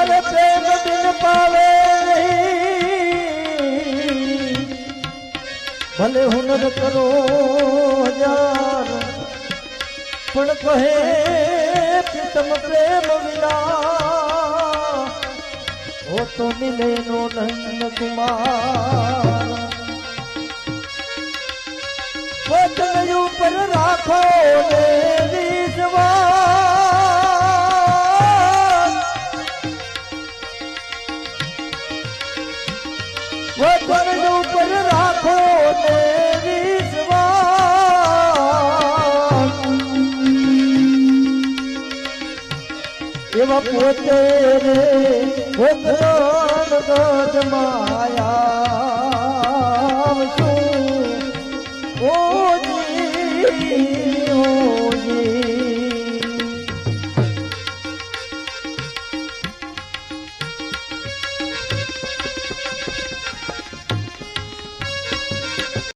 અરે પ્રેમ બિન પાવે ભલે હુનર કરો હજાર, પણ કહે પ્રીતમ પ્રેમ વિના હો તો મિલે નો નંદ કુમાર. વચન ઉપર રાખો ને એવા પોતે રે ભોગ માયા ઓ